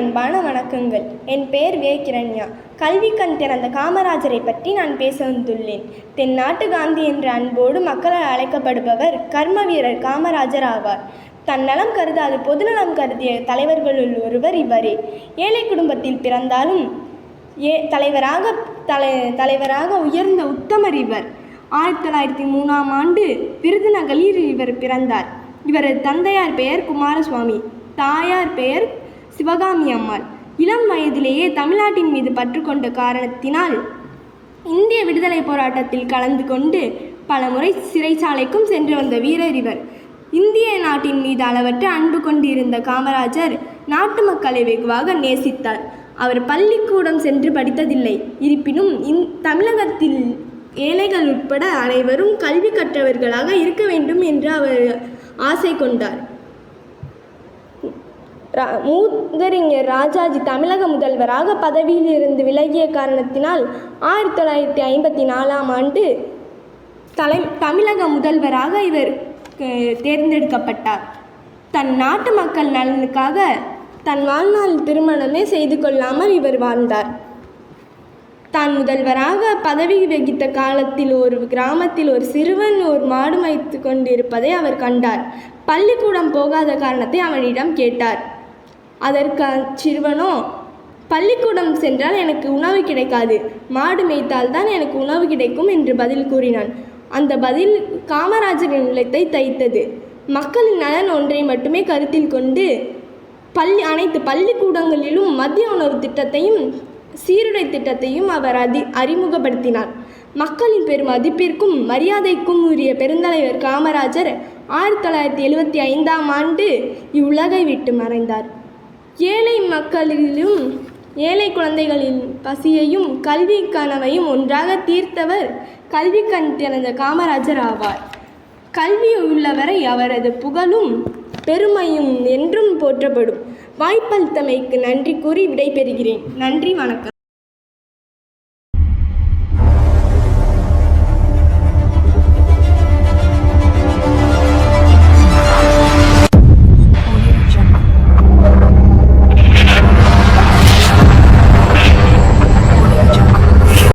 வணக்கங்கள். என் பெயர் வே கிரண்யா கல்வி கண் திறந்த காமராஜரை பற்றி நான் பேச வந்துள்ளேன். தென்னாட்டு காந்தி என்ற அன்போடு மக்களால் அழைக்கப்படுபவர் கர்ம வீரர் காமராஜர் ஆவார். தன்னலம் கருதாது பொதுநலம் கருதிய தலைவர்களுள் ஒருவர் இவரே. ஏழை குடும்பத்தில் பிறந்தாலும் ஏ தலைவராக தலை தலைவராக உயர்ந்த உத்தமர் இவர். ஆயிரத்தி தொள்ளாயிரத்தி மூணாம் ஆண்டு விருதுநகரில் இவர் பிறந்தார். இவரது தந்தையார் பெயர் குமாரசுவாமி. தாயார் பெயர் சிவகாமி அம்மாள். இளம் வயதிலேயே தமிழ்நாட்டின் மீது பற்று கொண்ட காரணத்தினால் இந்திய விடுதலை போராட்டத்தில் கலந்து கொண்டு பலமுறை சிறைச்சாலைக்கும் சென்று வந்த வீரர் இவர். இந்திய நாட்டின் மீது அளவற்ற அன்பு கொண்டிருந்த காமராஜர் நாட்டு மக்களை வெகுவாக நேசித்தார். அவர் பள்ளிக்கூடம் சென்று படித்ததில்லை. இருப்பினும் இந் தமிழகத்தில் ஏழைகள் உட்பட அனைவரும் கல்வி கற்றவர்களாக இருக்க வேண்டும் என்று அவர் ஆசை கொண்டார். ரா- மூதறிஞர் ராஜாஜி தமிழக முதல்வராக பதவியில் இருந்து விலகிய காரணத்தினால் ஆயிரத்தி தொள்ளாயிரத்தி ஐம்பத்தி நாலாம் ஆண்டு தலை தமிழக முதல்வராக இவர் தேர்ந்தெடுக்கப்பட்டார். தன் நாட்டு மக்கள் நலனுக்காக தன் வாழ்நாள் திருமணமே செய்து கொள்ளாமல் இவர் வாழ்ந்தார். தான் முதல்வராக பதவி வகித்த காலத்தில் ஒரு கிராமத்தில் ஒரு சிறுவன் ஒரு மாடு வைத்து கொண்டிருப்பதை அவர் கண்டார். பள்ளிக்கூடம் போகாத காரணத்தை அவனிடம் கேட்டார். அதற்கு அச்சிறுவனோ பள்ளிக்கூடம் சென்றால் எனக்கு உணவு கிடைக்காது. மாடு மேய்த்தால் தான் எனக்கு உணவு கிடைக்கும் என்று பதில் கூறினான். அந்த பதில் காமராஜரின் உள்ளத்தை தைத்தது. மக்களின் நலன் ஒன்றை மட்டுமே கருத்தில் கொண்டு பள்ளி அனைத்து பள்ளிக்கூடங்களிலும் மதிய உணவு திட்டத்தையும் சீருடை திட்டத்தையும் அவர் அதி அறிமுகப்படுத்தினார். மக்களின் பெரும் மதிப்பிற்கும் மரியாதைக்கும் உரிய பெருந்தலைவர் காமராஜர் ஆயிரத்தி தொள்ளாயிரத்தி எழுபத்தி ஐந்தாம் ஆண்டு இவ்வுலகை விட்டு மறைந்தார். ஏழை மக்களிலும் ஏழை குழந்தைகளின் பசியையும் கல்வி கனவையும் ஒன்றாக தீர்த்தவர் கல்வி கண் திறந்த காமராஜர் ஆவார். கல்வி உள்ளவரை அவரது புகழும் பெருமையும் என்றும் போற்றப்படும். வாய்ப்பளித்தமைக்கு நன்றி கூறி விடைபெறுகிறேன். நன்றி வணக்கம்.